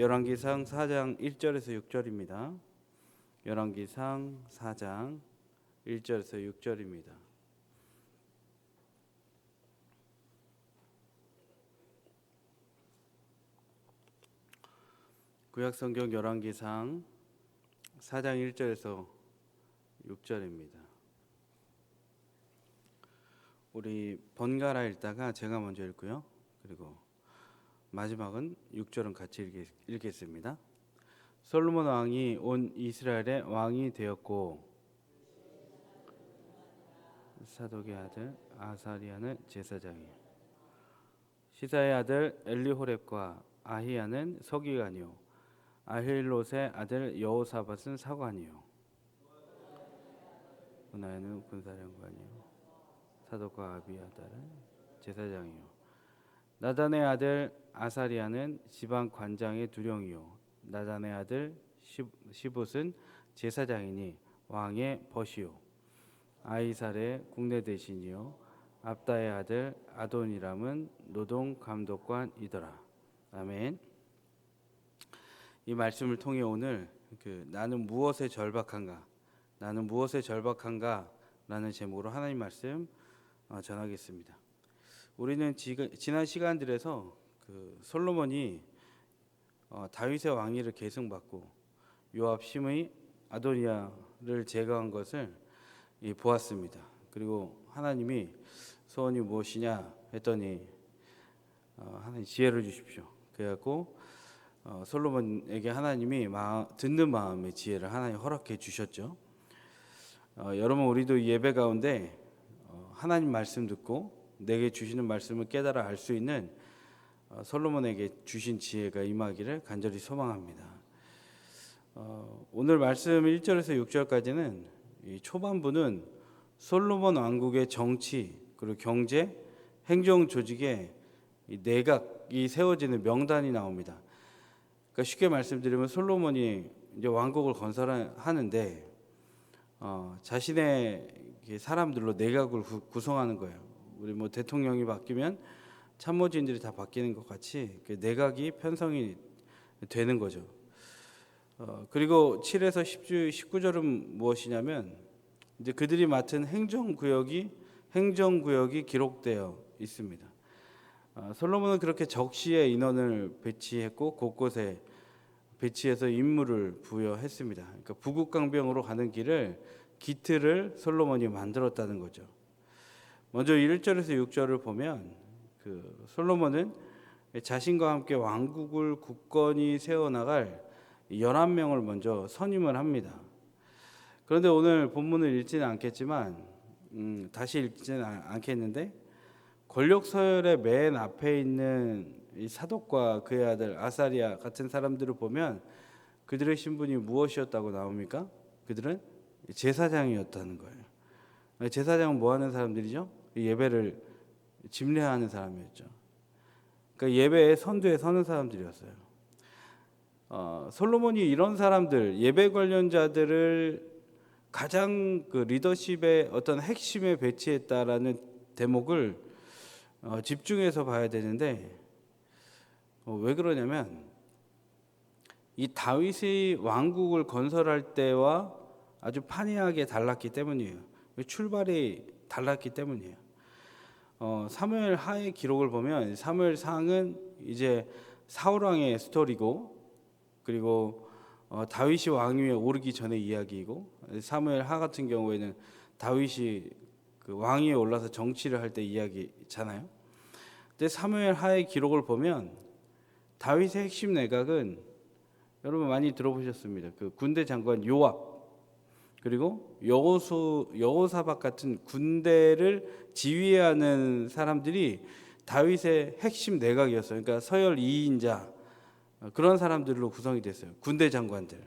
열왕기상 4장 1절에서 6절입니다. 열왕기상 4장 1절에서 6절입니다. 구약 성경 열왕기상 4장 1절에서 6절입니다. 우리 번갈아 읽다가 제가 먼저 읽고요. 그리고 마지막은 6절은 같이 읽겠, 읽겠 습니다. 솔로몬 왕이 온 이스라엘의 왕이 되었고 사독의 아들 아사리아는 제사장이요. 시사의 아들 엘리호렙과 아히야는 서기관이요. 아힐롯의 아들 여호사밧은 사관이요. 분하야는 군사령관이요. 사독과 아비아달은 제사장이요 나단의 아들 아사리아는 지방 관장의 두령이요. 나단의 아들 시- 시봇은 제사장이니 왕의 벗이요. 아이살의 국내 대신이요. 압다의 아들 아도니람은 노동 감독관이더라. 아멘. 이 말씀을 통해 오늘 그 나는 무엇에 절박한가? 나는 무엇에 절박한가라는 제목으로 하나님 말씀 어, 전하겠습니다. 우리는 지난 시간들에서 그 솔로몬이 어, 다윗의 왕위를 계승받고 요압 심의 아도니아를 제거한 것을 이, 보았습니다. 그리고 하나님이 소원이 무엇이냐 했더니 어, 하나님 지혜를 주십시오. 그래갖고 어, 솔로몬에게 하나님이 마, 듣는 마음의 지혜를 하나님 허락해 주셨죠. 어, 여러분 우리도 이 예배 가운데 어, 하나님 말씀 듣고 내게 주시는 말씀을 깨달아 알 수 있는 어, 솔로몬에게 주신 지혜가 임하기를 간절히 소망합니다. 어, 오늘 말씀 1절에서 6절까지는 이 초반부는 솔로몬 왕국의 정치 그리고 경제, 행정 조직에 이 내각이 세워지는 명단이 나옵니다. 그러니까 쉽게 말씀드리면 솔로몬이 이제 왕국을 건설하는데 어, 자신의 사람들로 내각을 구, 구성하는 거예요. 우리 뭐 대통령이 바뀌면 참모진들이 다 바뀌는 것 같이 그 내각이 편성이 되는 거죠. 어, 그리고 7에서 10주, 19절은 무엇이냐면 이제 그들이 맡은 행정 구역이 행정 구역이 기록되어 있습니다. 어, 솔로몬은 그렇게 적시의 인원을 배치했고 곳곳에 배치해서 임무를 부여했습니다. 그러니까 부국강병으로 가는 길을 기틀을 솔로몬이 만들었다는 거죠. 먼저 1절에서 6절을 보면 그 솔로몬은 자신과 함께 왕국을 굳건히 세워나갈 11명을 먼저 선임을 합니다. 그런데 오늘 본문을 읽지는 않겠지만 음, 다시 읽지는 않- 않겠는데 권력 서열의 맨 앞에 있는 이 사독과 그의 아들 아사리아 같은 사람들을 보면 그들의 신분이 무엇이었다고 나옵니까? 그들은 제사장이었다는 거예요. 제사장은 뭐 하는 사람들이죠? 예배를 집례하는 사람이었죠. 그러니까 예배의 선두에 서는 사람들이었어요. 어, 솔로몬이 이런 사람들 예배 관련자들을 가장 그 리더십의 어떤 핵심에 배치했다라는 대목을 어, 집중해서 봐야 되는데 어, 왜 그러냐면 이 다윗이 왕국을 건설할 때와 아주 판이하게 달랐기 때문이에요. 출발이 달랐기 때문이에요. 어, 사무엘 하의 기록을 보면 사무엘 상은 이제 사울 왕의 스토리고 그리고 어, 다윗이 왕위에 오르기 전의 이야기이고 사무엘 하 같은 경우에는 다윗이 그 왕위에 올라서 정치를 할 때 이야기잖아요. 근데 사무엘 하의 기록을 보면 다윗의 핵심 내각은 여러분 많이 들어보셨습니다. 그 군대 장관 요압 그리고 여호수 여호사박 같은 군대를 지휘하는 사람들이 다윗의 핵심 내각이었어요. 그러니까 서열 2인자 그런 사람들로 구성이 됐어요. 군대 장관들.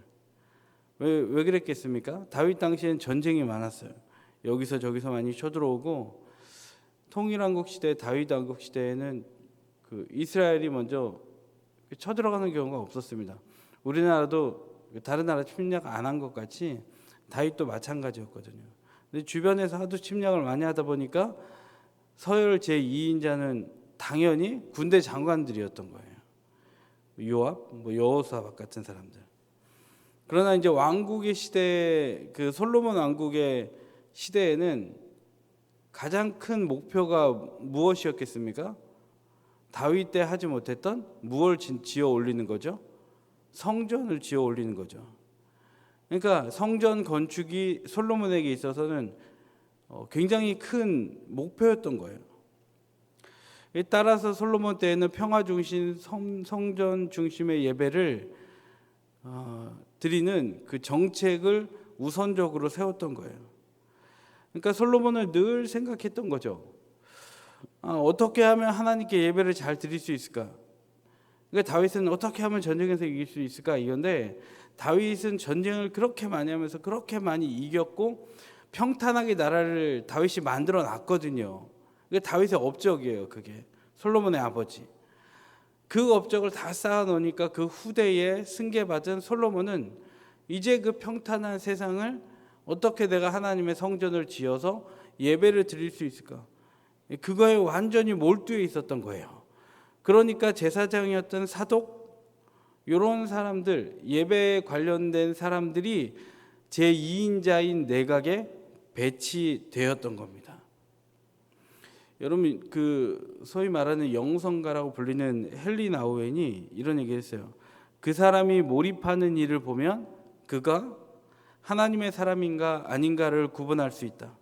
왜, 왜 그랬겠습니까? 다윗 당시엔 전쟁이 많았어요. 여기서 저기서 많이 쳐들어오고 통일한국 시대, 다윗 왕국 시대에는 그 이스라엘이 먼저 쳐들어가는 경우가 없었습니다. 우리나라도 다른 나라 침략 안 한 것 같이 다윗도 마찬가지였거든요. 근데 주변에서 하도 침략을 많이 하다 보니까 서열 제 2인자는 당연히 군대 장관들이었던 거예요. 요압, 뭐 여호사박 같은 사람들. 그러나 이제 왕국의 시대 그 솔로몬 왕국의 시대에는 가장 큰 목표가 무엇이었겠습니까? 다윗 때 하지 못했던 무엇을 지- 지어 올리는 거죠? 성전을 지어 올리는 거죠. 그러니까 성전 건축이 솔로몬에게 있어서는 어, 굉장히 큰 목표였던 거예요. 이 따라서 솔로몬 때에는 평화 중심 성, 성전 중심의 예배를 어, 드리는 그 정책을 우선적으로 세웠던 거예요. 그러니까 솔로몬은 늘 생각했던 거죠. 아, 어떻게 하면 하나님께 예배를 잘 드릴 수 있을까? 그러니까 다윗은 어떻게 하면 전쟁에서 이길 수 있을까 이건데 다윗은 전쟁을 그렇게 많이 하면서 그렇게 많이 이겼고 평탄하게 나라를 다윗이 만들어 놨거든요. 그게 다윗의 업적이에요. 그게 솔로몬의 아버지. 그 업적을 다 쌓아 놓으니까 그 후대에 승계받은 솔로몬은 이제 그 평탄한 세상을 어떻게 내가 하나님의 성전을 지어서 예배를 드릴 수 있을까? 그거에 완전히 몰두해 있었던 거예요. 그러니까 제사장이었던 사독 이런 사람들 예배에 관련된 사람들이 제 2인자인 내각에 배치되었던 겁니다. 여러분 그 소위 말하는 영성가라고 불리는 헨리 나우엔이 이런 얘기를 했어요. 그 사람이 몰입하는 일을 보면 그가 하나님의 사람인가 아닌가를 구분할 수 있다.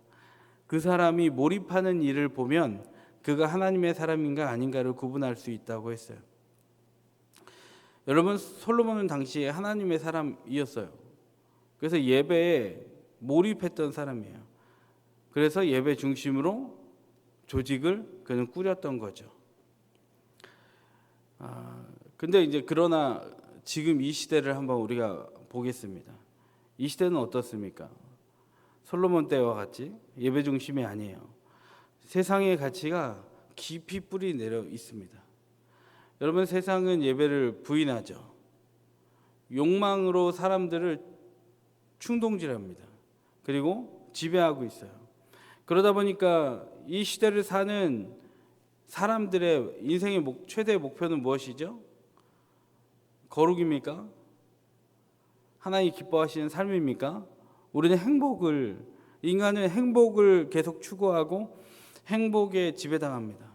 그 사람이 몰입하는 일을 보면 그가 하나님의 사람인가 아닌가를 구분할 수 있다고 했어요. 여러분 솔로몬은 당시에 하나님의 사람이었어요. 그래서 예배에 몰입했던 사람이에요. 그래서 예배 중심으로 조직을 그는 꾸렸던 거죠. 아, 근데 이제 그러나 지금 이 시대를 한번 우리가 보겠습니다. 이 시대는 어떻습니까? 솔로몬 때와 같이 예배 중심이 아니에요. 세상의 가치가 깊이 뿌리 내려 있습니다. 여러분 세상은 예배를 부인하죠. 욕망으로 사람들을 충동질합니다. 그리고 지배하고 있어요. 그러다 보니까 이 시대를 사는 사람들의 인생의 목, 최대 목표는 무엇이죠? 거룩입니까? 하나님 기뻐하시는 삶입니까? 우리는 행복을 인간은 행복을 계속 추구하고 행복에 지배당합니다.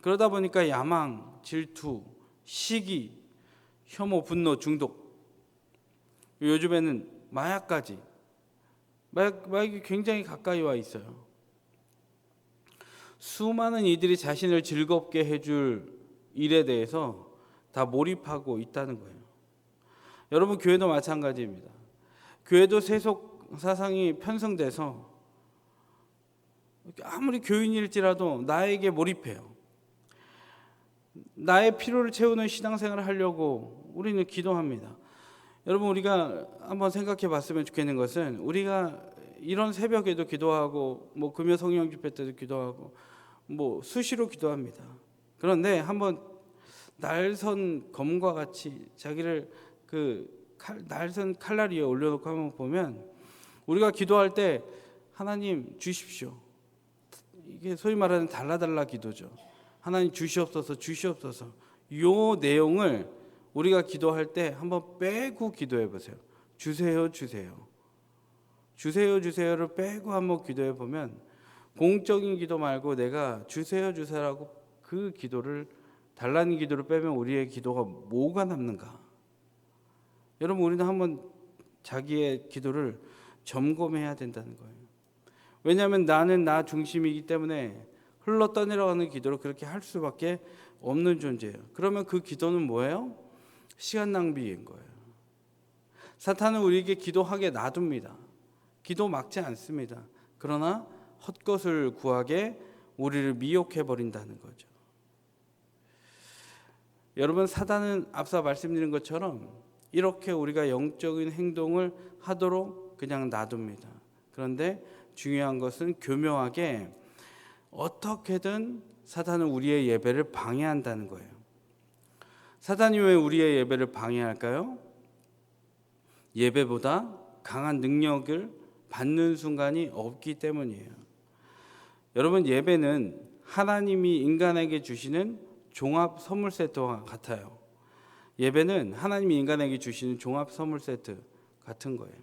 그러다 보니까 야망, 질투, 시기, 혐오, 분노, 중독. 요즘에는 마약까지 마약, 마약이 굉장히 가까이 와 있어요. 수많은 이들이 자신을 즐겁게 해줄 일에 대해서 다 몰입하고 있다는 거예요. 여러분 교회도 마찬가지입니다. 교회도 세속 사상이 편성돼서 아무리 교인일지라도 나에게 몰입해요. 나의 필요를 채우는 신앙생활을 하려고 우리는 기도합니다. 여러분 우리가 한번 생각해 봤으면 좋겠는 것은 우리가 이런 새벽에도 기도하고 뭐 금요 성령 집회 때도 기도하고 뭐 수시로 기도합니다. 그런데 한번 날선 검과 같이 자기를 그 칼, 날선 칼날 위에 올려놓고 한번 보면 우리가 기도할 때 하나님 주십시오. 이게 소위 말하는 달라달라 기도죠. 하나님 주시옵소서 주시옵소서. 요 내용을 우리가 기도할 때 한번 빼고 기도해 보세요. 주세요 주세요. 주세요 주세요를 빼고 한번 기도해 보면 공적인 기도 말고 내가 주세요 주세요라고 그 기도를 달라는 기도를 빼면 우리의 기도가 뭐가 남는가? 여러분 우리는 한번 자기의 기도를 점검해야 된다는 거예요. 왜냐하면 나는 나 중심이기 때문에 흘러 떠내려가는 기도를 그렇게 할 수밖에 없는 존재예요. 그러면 그 기도는 뭐예요? 시간 낭비인 거예요. 사탄은 우리에게 기도하게 놔둡니다. 기도 막지 않습니다. 그러나 헛것을 구하게 우리를 미혹해 버린다는 거죠. 여러분 사단은 앞서 말씀드린 것처럼 이렇게 우리가 영적인 행동을 하도록 그냥 놔둡니다. 그런데 중요한 것은 교묘하게 어떻게든 사탄은 우리의 예배를 방해한다는 거예요. 사탄이 왜 우리의 예배를 방해할까요? 예배보다 강한 능력을 받는 순간이 없기 때문이에요. 여러분 예배는 하나님이 인간에게 주시는 종합 선물 세트와 같아요. 예배는 하나님이 인간에게 주시는 종합 선물 세트 같은 거예요.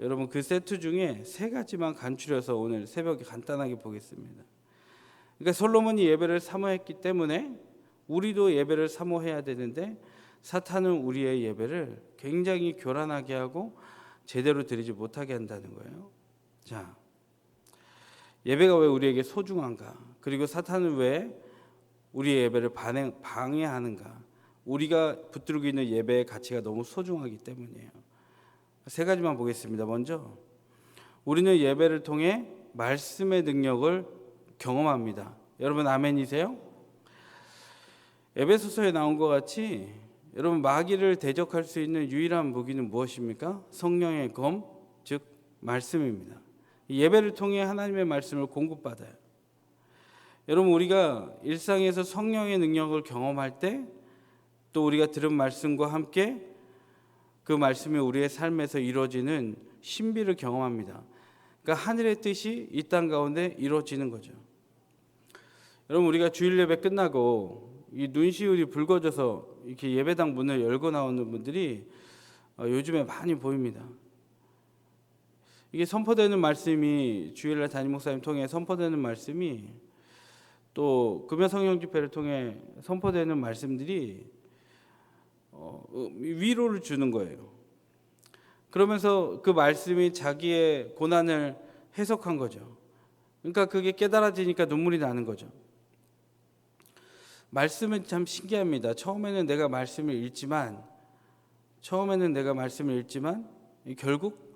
여러분 그 세트 중에 세 가지만 간추려서 오늘 새벽에 간단하게 보겠습니다. 그러니까 솔로몬이 예배를 사모했기 때문에 우리도 예배를 사모해야 되는데 사탄은 우리의 예배를 굉장히 교란하게 하고 제대로 드리지 못하게 한다는 거예요. 자, 예배가 왜 우리에게 소중한가? 그리고 사탄은 왜 우리의 예배를 반행, 방해하는가? 우리가 붙들고 있는 예배의 가치가 너무 소중하기 때문이에요. 세 가지만 보겠습니다. 먼저 우리는 예배를 통해 말씀의 능력을 경험합니다. 여러분 아멘이세요? 에베소서에 나온 것 같이 여러분 마귀를 대적할 수 있는 유일한 무기는 무엇입니까? 성령의 검, 즉 말씀입니다. 이 예배를 통해 하나님의 말씀을 공급받아요. 여러분 우리가 일상에서 성령의 능력을 경험할 때 또 우리가 들은 말씀과 함께 그 말씀이 우리의 삶에서 이루어지는 신비를 경험합니다. 그러니까 하늘의 뜻이 이 땅 가운데 이루어지는 거죠. 여러분 우리가 주일 예배 끝나고 이 눈시울이 붉어져서 이렇게 예배당 문을 열고 나오는 분들이 어, 요즘에 많이 보입니다. 이게 선포되는 말씀이 주일날 담임 목사님 통해 선포되는 말씀이 또 금요 성령 집회를 통해 선포되는 말씀들이 어, 위로를 주는 거예요. 그러면서 그 말씀이 자기의 고난을 해석한 거죠. 그러니까 그게 깨달아지니까 눈물이 나는 거죠. 말씀은 참 신기합니다. 처음에는 내가 말씀을 읽지만 처음에는 내가 말씀을 읽지만 결국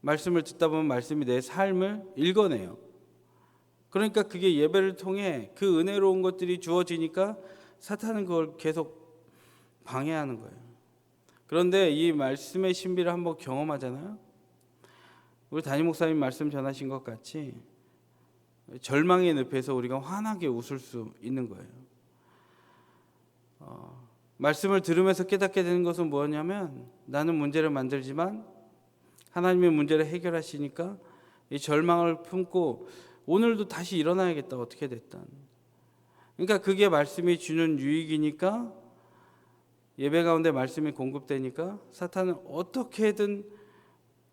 말씀을 듣다 보면 말씀이 내 삶을 읽어내요. 그러니까 그게 예배를 통해 그 은혜로운 것들이 주어지니까 사탄은 그걸 계속 방해하는 거예요. 그런데 이 말씀의 신비를 한번 경험하잖아요. 우리 담임 목사님 말씀 전하신 것 같이 절망의 늪에서 우리가 환하게 웃을 수 있는 거예요. 어, 말씀을 들으면서 깨닫게 되는 것은 뭐냐면 나는 문제를 만들지만 하나님의 문제를 해결하시니까 이 절망을 품고 오늘도 다시 일어나야겠다 어떻게 됐든. 그러니까 그게 말씀이 주는 유익이니까 예배 가운데 말씀이 공급되니까 사탄은 어떻게든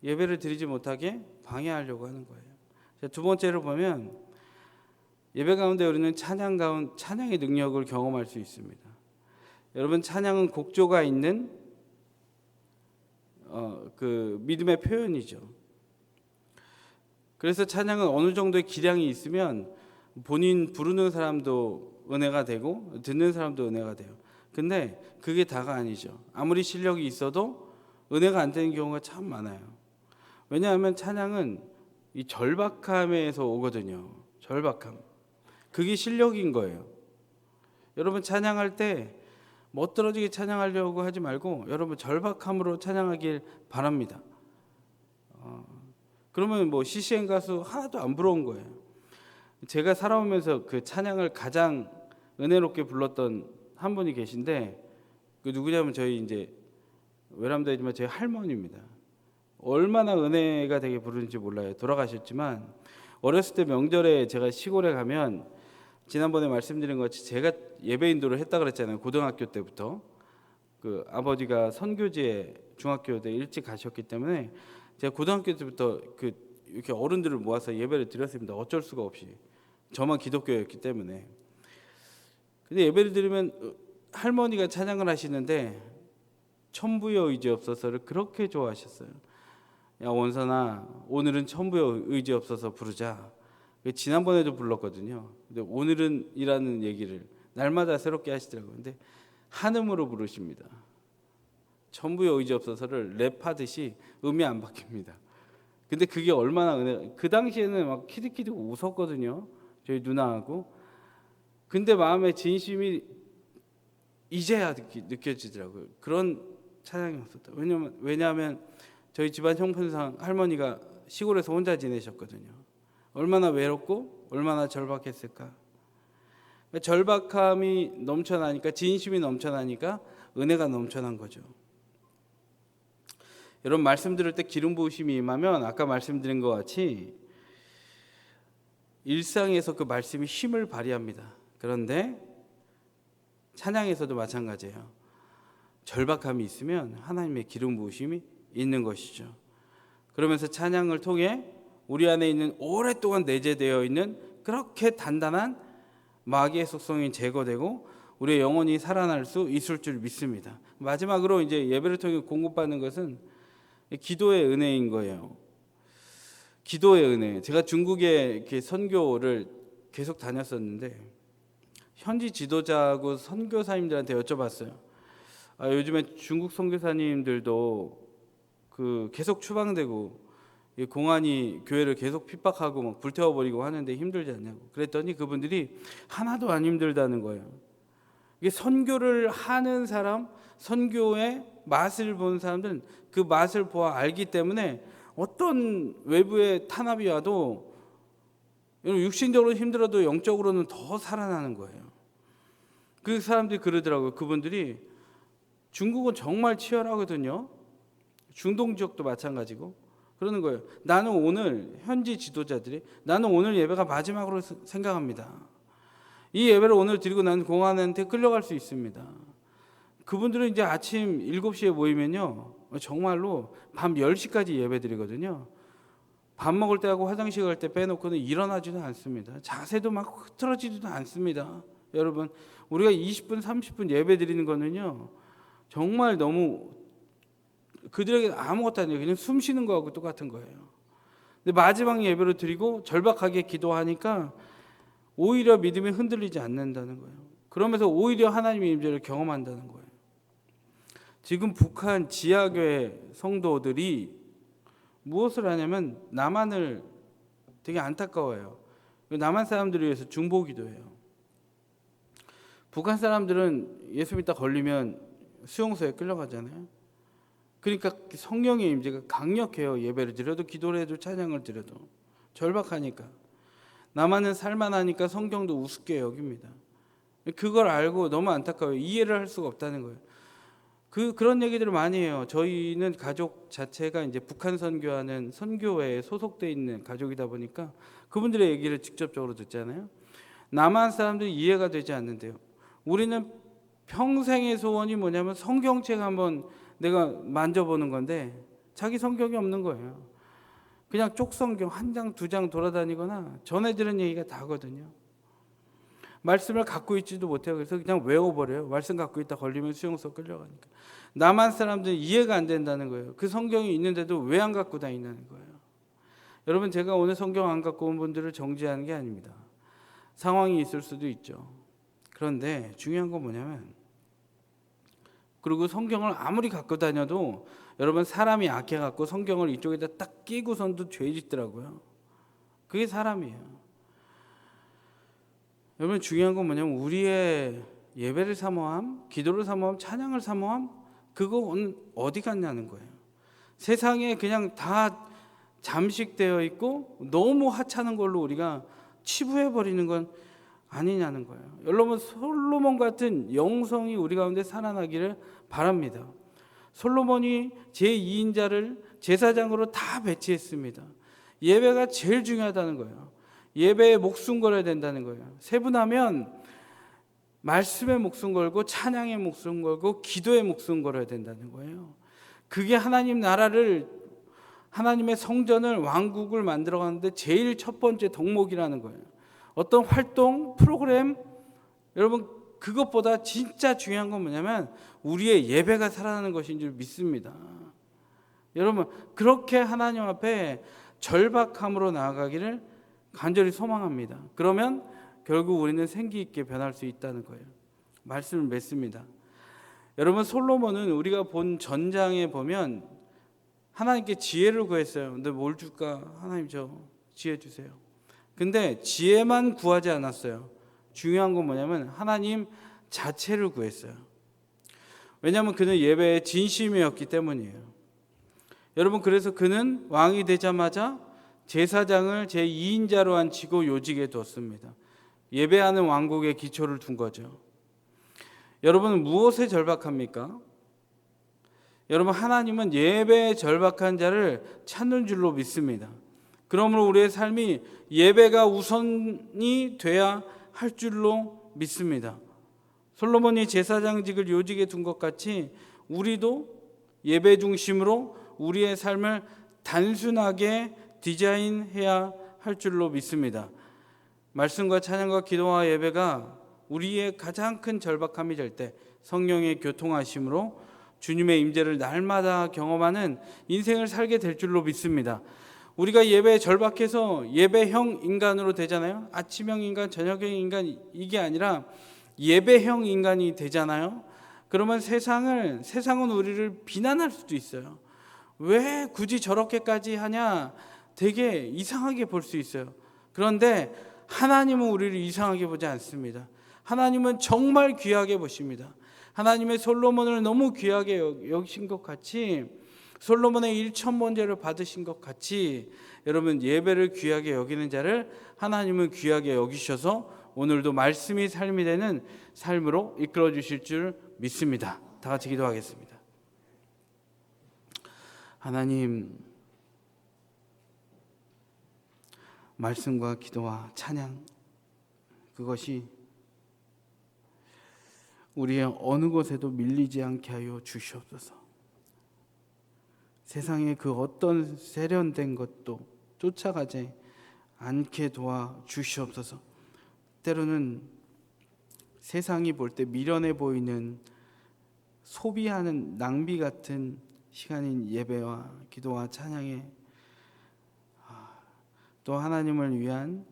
예배를 드리지 못하게 방해하려고 하는 거예요. 두 번째로 보면 예배 가운데 우리는 찬양 가운 찬양의 능력을 경험할 수 있습니다. 여러분 찬양은 곡조가 있는 어, 그 믿음의 표현이죠. 그래서 찬양은 어느 정도의 기량이 있으면 본인 부르는 사람도 은혜가 되고 듣는 사람도 은혜가 돼요. 근데 그게 다가 아니죠. 아무리 실력이 있어도 은혜가 안 되는 경우가 참 많아요. 왜냐하면 찬양은 이 절박함에서 오거든요. 절박함. 그게 실력인 거예요. 여러분 찬양할 때 멋들어지게 찬양하려고 하지 말고 여러분 절박함으로 찬양하길 바랍니다. 어, 그러면 뭐 CCN 가수 하나도 안 부러운 거예요. 제가 살아오면서 그 찬양을 가장 은혜롭게 불렀던 한 분이 계신데 그 누구냐면 저희 이제 외람되지만 저희 할머니입니다. 얼마나 은혜가 되게 부르는지 몰라요. 돌아가셨지만 어렸을 때 명절에 제가 시골에 가면 지난번에 말씀드린 것 같이 제가 예배 인도를 했다 그랬잖아요. 고등학교 때부터 그 아버지가 선교지에 중학교 때 일찍 가셨기 때문에 제가 고등학교 때부터 그 이렇게 어른들을 모아서 예배를 드렸습니다. 어쩔 수가 없이 저만 기독교였기 때문에 근데 예배를 드리면 어, 할머니가 찬양을 하시는데 천부여 의지 없어서를 그렇게 좋아하셨어요. 야 원선아 오늘은 천부여 의지 없어서 부르자. 지난번에도 불렀거든요. 근데 오늘은이라는 얘기를 날마다 새롭게 하시더라고요. 근데 한음으로 부르십니다. 천부여 의지 없어서를 랩하듯이 음이 안 바뀝니다. 근데 그게 얼마나 그 당시에는 막 키득키득 웃었거든요. 저희 누나하고 근데 마음의 진심이 이제야 느껴 지더라고요. 그런 찬양이었었다. 왜냐면 왜냐하면 저희 집안 형편상 할머니가 시골에서 혼자 지내셨거든요. 얼마나 외롭고 얼마나 절박했을까. 절박함이 넘쳐나니까 진심이 넘쳐나니까 은혜가 넘쳐난 거죠. 여러분 말씀 들을 때 기름 부으심이 임하면 아까 말씀드린 것 같이 일상에서 그 말씀이 힘을 발휘합니다. 그런데 찬양에서도 마찬가지예요. 절박함이 있으면 하나님의 기름 부으심이 있는 것이죠. 그러면서 찬양을 통해 우리 안에 있는 오랫동안 내재되어 있는 그렇게 단단한 마귀의 속성이 제거되고 우리의 영혼이 살아날 수 있을 줄 믿습니다. 마지막으로 이제 예배를 통해 공급받는 것은 기도의 은혜인 거예요. 기도의 은혜. 제가 중국에 이렇게 선교를 계속 다녔었는데 현지 지도자하고 선교사님들한테 여쭤봤어요. 아, 요즘에 중국 선교사님들도 그 계속 추방되고 이 공안이 교회를 계속 핍박하고 막 불태워버리고 하는데 힘들지 않냐고. 그랬더니 그분들이 하나도 안 힘들다는 거예요. 이게 선교를 하는 사람, 선교의 맛을 본 사람들은 그 맛을 보아 알기 때문에 어떤 외부의 탄압이 와도 육신적으로 힘들어도 영적으로는 더 살아나는 거예요. 그 사람들이 그러더라고요. 그분들이 중국은 정말 치열하거든요. 중동 지역도 마찬가지고 그러는 거예요. 나는 오늘 현지 지도자들이 나는 오늘 예배가 마지막으로 생각합니다. 이 예배를 오늘 드리고 나는 공안한테 끌려갈 수 있습니다. 그분들은 이제 아침 7시에 모이면요. 정말로 밤 10시까지 예배 드리거든요. 밥 먹을 때 하고 화장실 갈 때 빼놓고는 일어나지도 않습니다. 자세도 막 흐트러지지도 않습니다. 여러분, 우리가 20분, 30분 예배 드리는 거는요. 정말 너무 그들에게 아무것도 아니에요. 그냥 숨 쉬는 거하고 똑같은 거예요. 근데 마지막 예배를 드리고 절박하게 기도하니까 오히려 믿음이 흔들리지 않는다는 거예요. 그러면서 오히려 하나님의 임재를 경험한다는 거예요. 지금 북한 지하교회 성도들이 무엇을 하냐면 남한을 되게 안타까워요. 남한 사람들을 위해서 중보기도 해요. 북한 사람들은 예수 믿다 걸리면 수용소에 끌려가잖아요. 그러니까 성령의 임재가 강력해요. 예배를 드려도 기도를 해도 찬양을 드려도 절박하니까 남한은 살만하니까 성경도 우습게 여깁니다. 그걸 알고 너무 안타까워요. 이해를 할 수가 없다는 거예요. 그 그런 얘기들을 많이 해요. 저희는 가족 자체가 이제 북한 선교하는 선교회에 소속돼 있는 가족이다 보니까 그분들의 얘기를 직접적으로 듣잖아요. 남한 사람들이 이해가 되지 않는데요. 우리는 평생의 소원이 뭐냐면 성경책 한번 내가 만져보는 건데 자기 성경이 없는 거예요. 그냥 쪽성경 한 장, 두 장 돌아다니거나 전해 들은 얘기가 다거든요. 말씀을 갖고 있지도 못해요. 그래서 그냥 외워버려요. 말씀 갖고 있다 걸리면 수용소 끌려가니까. 남한 사람들은 이해가 안 된다는 거예요. 그 성경이 있는데도 왜 안 갖고 다니는 거예요. 여러분 제가 오늘 성경 안 갖고 온 분들을 정죄하는 게 아닙니다. 상황이 있을 수도 있죠. 그런데 중요한 건 뭐냐면 그리고 성경을 아무리 갖고 다녀도 여러분 사람이 악해 갖고 성경을 이쪽에다 딱 끼고선도 죄 짓더라고요. 그게 사람이에요. 여러분 중요한 건 뭐냐면 우리의 예배를 사모함, 기도를 사모함, 찬양을 사모함 그거 어디 갔냐는 거예요. 세상에 그냥 다 잠식되어 있고 너무 하찮은 걸로 우리가 치부해 버리는 건 아니냐는 거예요. 여러분 솔로몬 같은 영성이 우리 가운데 살아나기를 바랍니다. 솔로몬이 제2인자를 제사장으로 다 배치했습니다. 예배가 제일 중요하다는 거예요. 예배에 목숨 걸어야 된다는 거예요. 세분하면 말씀에 목숨 걸고 찬양에 목숨 걸고 기도에 목숨 걸어야 된다는 거예요. 그게 하나님 나라를 하나님의 성전을 왕국을 만들어 가는데 제일 첫 번째 덕목이라는 거예요. 어떤 활동, 프로그램 여러분 그것보다 진짜 중요한 건 뭐냐면 우리의 예배가 살아나는 것인 줄 믿습니다. 여러분 그렇게 하나님 앞에 절박함으로 나아가기를 간절히 소망합니다. 그러면 결국 우리는 생기 있게 변할 수 있다는 거예요. 말씀을 맺습니다. 여러분 솔로몬은 우리가 본 전장에 보면 하나님께 지혜를 구했어요. 근데 뭘 줄까? 하나님 저 지혜 주세요. 근데 지혜만 구하지 않았어요. 중요한 건 뭐냐면 하나님 자체를 구했어요. 왜냐하면 그는 예배에 진심이었기 때문이에요. 여러분 그래서 그는 왕이 되자마자 제사장을 제 2인자로 앉히고 요직에 뒀습니다. 예배하는 왕국의 기초를 둔 거죠. 여러분 무엇에 절박합니까? 여러분 하나님은 예배에 절박한 자를 찾는 줄로 믿습니다. 그러므로 우리의 삶이 예배가 우선이 돼야 할 줄로 믿습니다. 솔로몬이 제사장직을 요직에 둔 것 같이 우리도 예배 중심으로 우리의 삶을 단순하게 디자인해야 할 줄로 믿습니다. 말씀과 찬양과 기도와 예배가 우리의 가장 큰 절박함이 될 때 성령의 교통하심으로 주님의 임재를 날마다 경험하는 인생을 살게 될 줄로 믿습니다. 우리가 예배에 절박해서 예배형 인간으로 되잖아요. 아침형 인간, 저녁형 인간 이게 아니라 예배형 인간이 되잖아요. 그러면 세상을 세상은 우리를 비난할 수도 있어요. 왜 굳이 저렇게까지 하냐? 되게 이상하게 볼 수 있어요. 그런데 하나님은 우리를 이상하게 보지 않습니다. 하나님은 정말 귀하게 보십니다. 하나님의 솔로몬을 너무 귀하게 여- 여기신 것 같이 솔로몬의 일천 번제를 받으신 것 같이 여러분 예배를 귀하게 여기는 자를 하나님은 귀하게 여기셔서 오늘도 말씀이 삶이 되는 삶으로 이끌어 주실 줄 믿습니다. 다 같이 기도하겠습니다. 하나님 말씀과 기도와 찬양 그것이 우리의 어느 곳에도 밀리지 않게 하여 주시옵소서. 세상의 그 어떤 세련된 것도 쫓아가지 않게 도와 주시옵소서. 때로는 세상이 볼 때 미련해 보이는 소비하는 낭비 같은 시간인 예배와 기도와 찬양에 아, 또 하나님을 위한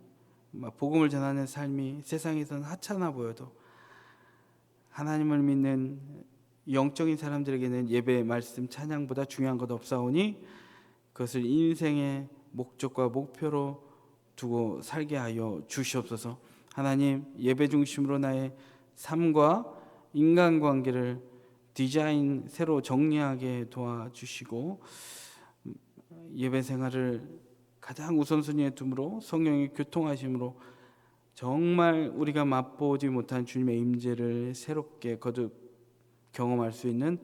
복음을 전하는 삶이 세상에서는 하찮아 보여도 하나님을 믿는 영적인 사람들에게는 예배 말씀 찬양보다 중요한 것 없사오니 그것을 인생의 목적과 목표로 두고 살게 하여 주시옵소서. 하나님 예배 중심으로 나의 삶과 인간관계를 디자인 새로 정리하게 도와주시고 예배 생활을 가장 우선순위에 둠으로 성령의 교통하심으로 정말 우리가 맛보지 못한 주님의 임재를 새롭게 거듭 경험할 수 있는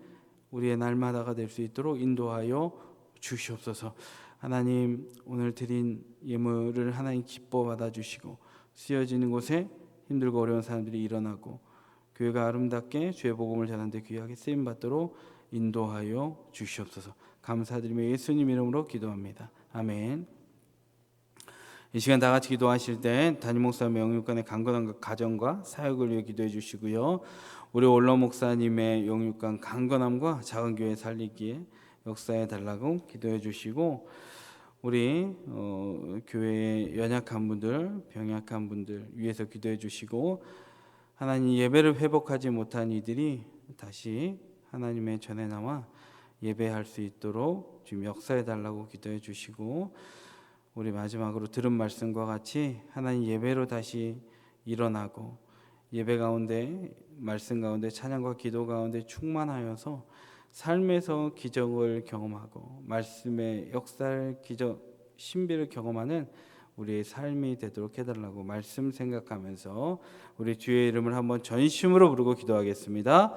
우리의 날마다가 될 수 있도록 인도하여 주시옵소서. 하나님 오늘 드린 예물을 하나님 기뻐 받아 주시고 쓰여지는 곳에 힘들고 어려운 사람들이 일어나고 교회가 아름답게 주의 복음을 전하는데 귀하게 쓰임 받도록 인도하여 주시옵소서. 감사드리며 예수님 이름으로 기도합니다. 아멘. 이 시간 다 같이 기도하실 때 담임 목사님의 영육간의 강건한 가정과 사역을 위해 기도해 주시고요. 우리 올러 목사님의 영육간 강건함과 작은 교회 살리기에 역사해 달라고 기도해 주시고 우리 어, 교회의 연약한 분들, 병약한 분들 위해서 기도해 주시고 하나님 예배를 회복하지 못한 이들이 다시 하나님의 전에 나와 예배할 수 있도록 지금 역사해 달라고 기도해 주시고 우리 마지막으로 들은 말씀과 같이 하나님 예배로 다시 일어나고 예배 가운데 말씀 가운데 찬양과 기도 가운데 충만하여서 삶에서 기적을 경험하고 말씀의 역사를 기적 신비를 경험하는 우리의 삶이 되도록 해달라고 말씀 생각하면서 우리 주의 이름을 한번 전심으로 부르고 기도하겠습니다.